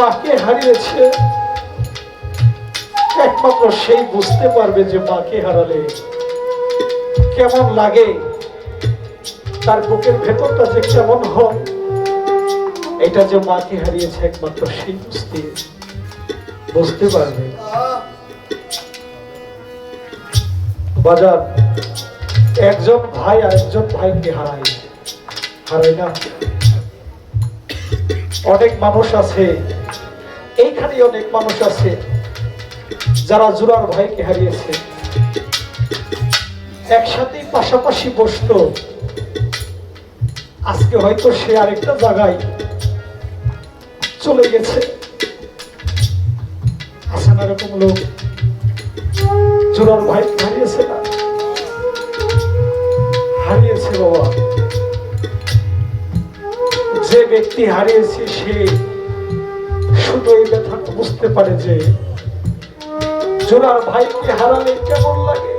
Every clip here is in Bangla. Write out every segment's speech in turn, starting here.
মাকে হারিয়েছে। একমাত্র সেই বুঝতে পারবে যে মাকে হারালে কেমন লাগে। তার বুকের ভেতরটা যে কেমন হয়, এটা যে মাকে হারিয়েছে একমাত্র সেই বুঝতে বুঝতে পারবে। বাজার, একজন ভাই আর একজন ভাইকে হারায়। হারায় না। অনেক মানুষ আছে এইখানে অনেক মানুষ আছে যারা জুরার ভাইকে হারিয়েছে। একসাথে পাশাপাশি বসতো আজকে হয়তো সে আরেকটা জায়গায় চলে গেছে। আছে না এরকম লোক জুরার ভাই হারিয়েছে না? হারিয়েছে বাবা। যে ব্যক্তি হারিয়েছে সে শুধু এই ব্যথাটা বুঝতে পারে যে জোড়ার ভাইকে হারালে কেমন লাগে?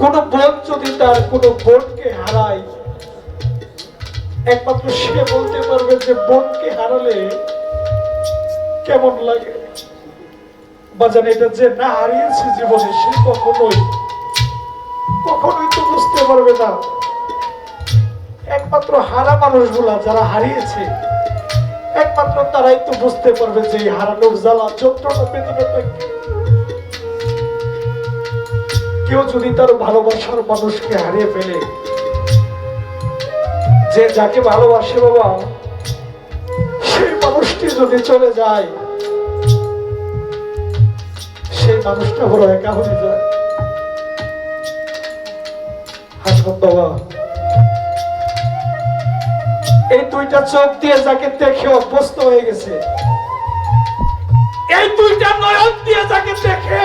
কোন বোন যদি তার কোন বোনকে হারায়, একমাত্র সে বলতে পারবে যে বোনকে হারালে কেমন লাগে? বাজান এটা যে না হারিয়েছে জীবনে, সে কখনোই কখনোই তো বুঝতে পারবে না। একমাত্র হারা মানুষগুলা যারা হারিয়েছে একমাত্র তারাই তো বুঝতে পারবে যে এই হারানোর জ্বালা যন্ত্রণা বেদনাটা। কেউ যদি তার ভালোবাসার মানুষকে হারিয়ে ফেলে, যে যাকে ভালোবাসে বাবা, সেই মানুষটি যদি চলে যায়, সেই মানুষটা বড় একা হয়ে যায় হাসপাত বাবা এই দুইটা চোখ দিয়ে যাকে দেখে অভ্যস্ত হয়ে গেছে। এই দুইটা নয়ন দিয়ে যাকে দেখে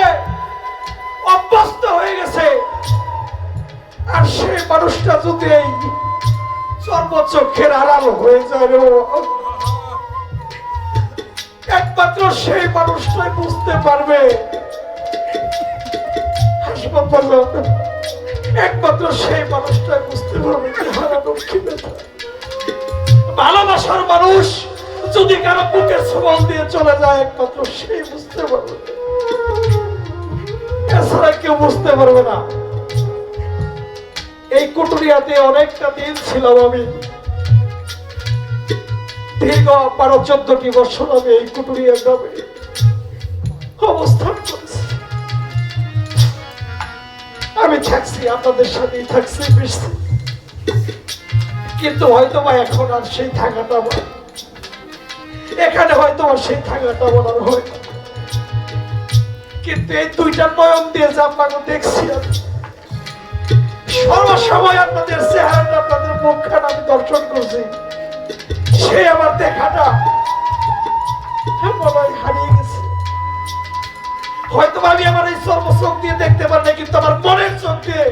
অভ্যস্ত হয়ে গেছে। আর সেই মানুষটা যদি এই চর্মচক্ষের আড়াল হয়ে যায় একমাত্র সেই মানুষটাই বুঝতে পারবে। একমাত্র সেই মানুষটাই বুঝতে পারবে কি ব্যথা ভালোবাসার মানুষ যদি কারও বুকের সবল দিয়ে চলে যায়, একমাত্র সেই বুঝতে পারবে। এছাড়া কেউ বুঝতে পারবে না। এই কুটুরিয়াতে অনেকটা দিন ছিলাম আমি। দীর্ঘ বারো চোদ্দটি বছর আমি এই কুটুরিয়া গ্রামে অবস্থান করেছি। আমি থাকছি, আপনাদের সাথেই থাকছি, মিশছি। কিন্তু হয়তো বা এখন আর সেই থাকাটা এখানে হয়তো আর সেই থাকাটা আর হয় কিন্তু এই দুইটা নয়ন দিয়ে যে আপনাকে দেখছি সর্বসময় আপনাদের চেহারাটা আপনাদের মুখখানা আমি দর্শন করছি। সে আমার দেখাটা মনে হারিয়ে গেছে। হয়তো আমি আমার এই সর্ব চোখ দিয়ে দেখতে পারি কিন্তু আমার মনের চোখ দিয়ে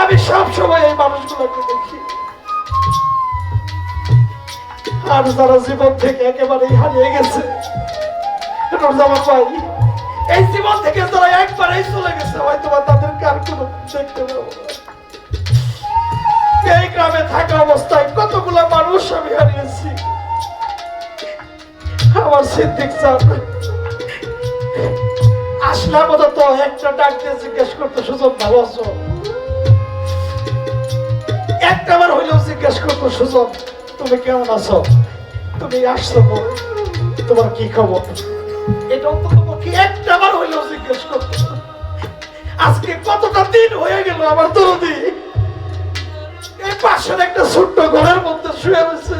আমি সবসময় এই মানুষগুলোকে দেখি। আর যারা জীবন থেকে একেবারেই হারিয়ে গেছে। এই জীবন থেকে যারা একবারেই চলে গেছে। হয়তো বা তাদেরকে আর কোনো দেখতে এই গ্রামে থাকা অবস্থায় কতগুলো মানুষ আমি হারিয়েছি। আমার সিদ্দিক চান আসলে তো একটা ডাক জিজ্ঞেস করতে সুযোগ ভালো আছো একটা বার হইলেও জিজ্ঞেস করতো সুজন তুমি কেমন আছো? তুমি আসছো তোমার কি খবর? এটা অন্তত কি একটা বার হইলেও জিজ্ঞেস করতো আজকে কতটা দিন হয়ে গেল আমার দরদি? এই পাশের একটা ছোট্ট ঘরের মধ্যে শুয়ে রয়েছে।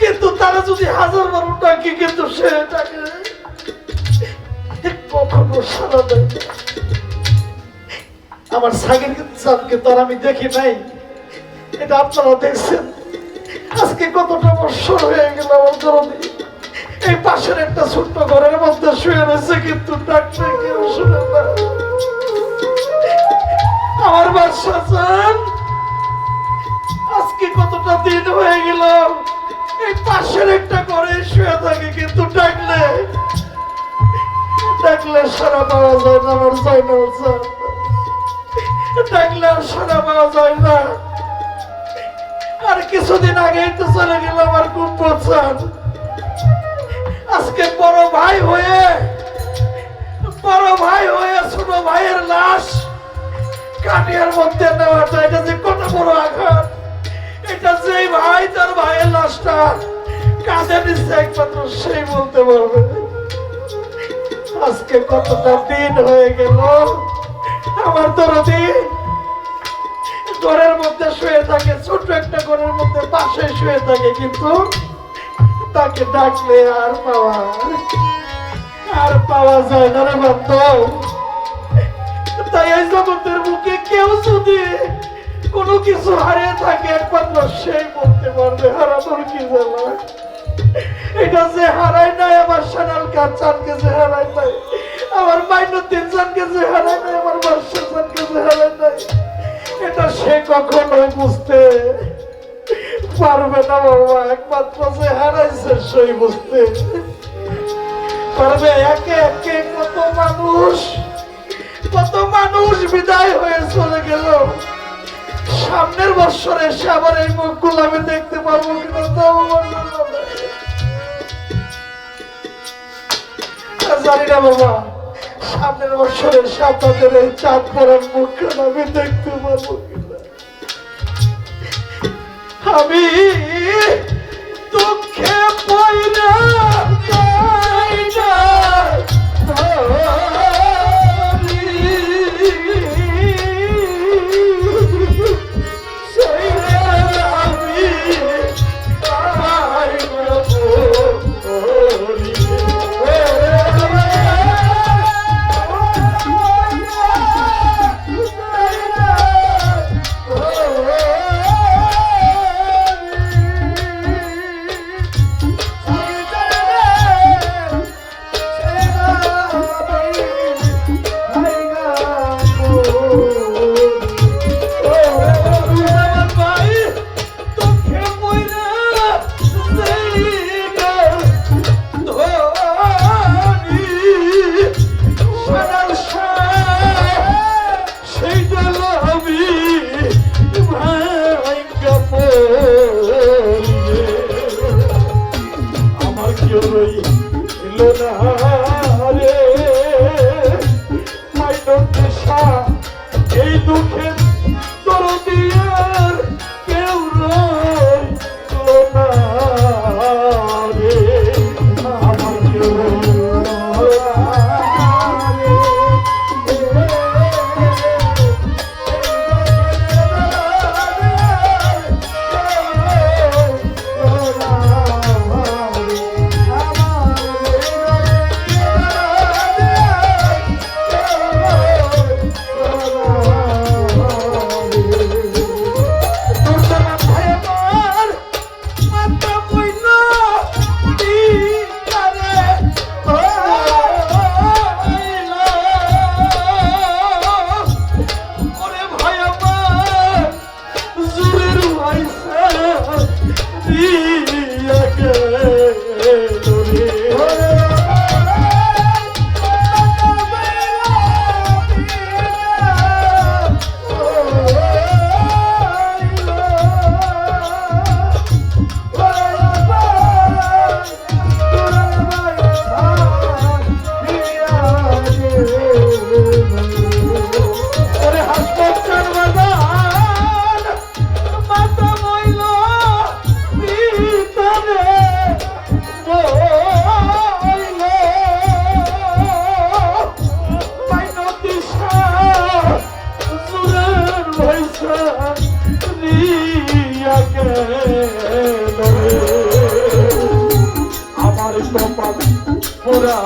কিন্তু তারা যদি হাজার বার ডাকি কিন্তু সে কখনো সারা দেয় আমার সাগের চাঁদকে তার আমি দেখি নাই। এটা আপনারা দেখছেন? আজকে কতটা বছর হয়ে গেল আমার এই পাশের একটা ছোট্ট ঘরের মধ্যে শুয়ে রয়েছে, কিন্তু ডাক্তার কেউ শুনে না। আমার বাসা চান আজকে কতটা দিন হয়ে গেল? এই পাশের একটা ঘরে শুয়ে থাকে, কিন্তু ডাকলে ডাকলে সারা পাওয়া যায় না আমার যায় না। ডাকলে আর সারা পাওয়া যায় না। আর কিছুদিন আগেই তো চলে গেল আমার কুম্ভ বাঁচান আজকে বড় ভাই হয়ে, বড় ভাই হয়ে ছোট ভাইয়ের লাশ কাটিয়ার মধ্যে নেওয়াটা এটা যে কত বড় আঘাত। এটা যেই ভাই, তার ভাইয়ের লাশটা কাঁধে নিচ্ছে একমাত্র সেই বলতে পারবে। আজকে কতটা দিন হয়ে গেল। আমার দরদি ঘরের মধ্যে শুয়ে থাকে ছোট একটা ঘরের মধ্যে পাশে শুয়ে থাকে, কিন্তু তাকে ডাকলে আর পাওয়া আর পাওয়া যায় না রে বান্ধব তাই এই জগতের বুকে কেউ যদি কোনো কিছু হারিয়ে থাকে, একমাত্র সেই বলতে পারবে, হারানোর কি জানা এটা যে হারাই নাই আমার সানাল কাচানকে যে হারাই নাই, আমার মাইনুদ্দিন চানকে যে হারাই নাই, আমার বাদশা চানকে যে হারাই নাই। এটা সে কখনো বুঝতে পারবে না বাবা, একমাত্র যে হারাইছে সেই বুঝতে পারবে। একে একে কত মানুষ কত মানুষ বিদায় হয়ে চলে গেল। সামনের বছরে এসে আবার এই মুখগুলো আমি দেখতে পারব কিনা তাও জানি না বাবা। সামনের বছরে আপনাদের এই চাঁদ পড়ার মুখ আমি দেখতে কিনা? আমি দুঃখে পয়রা আমার কপাল পোড়া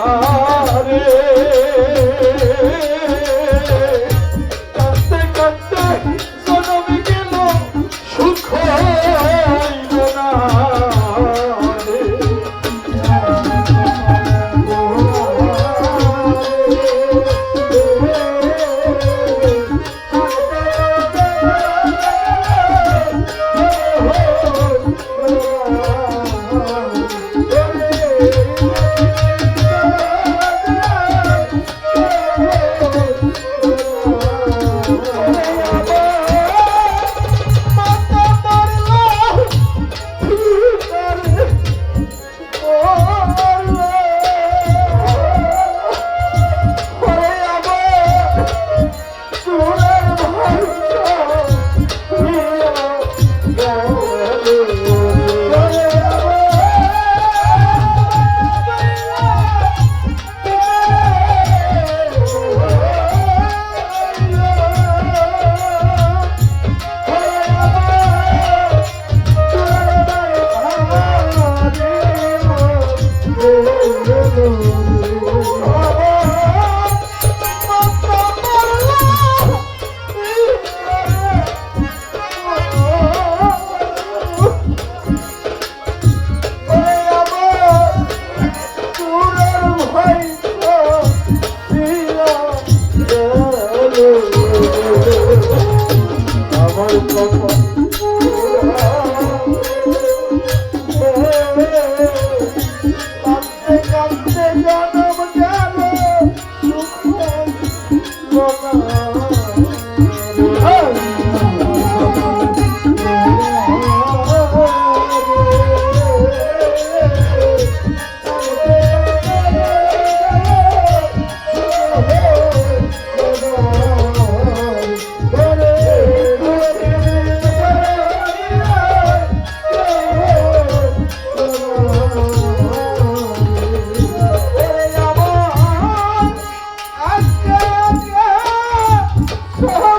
Hey! Oh